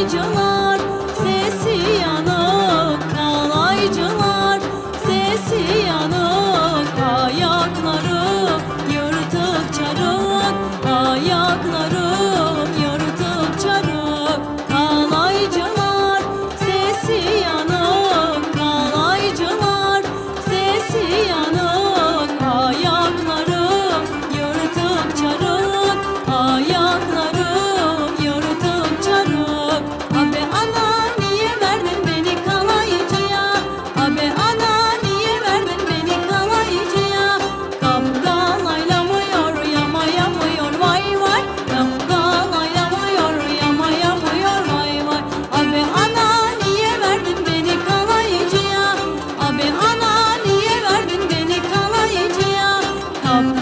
kalaycılar sesi yanık kalaycılar sesi yanık ayakları yırtık çarık ayakları. up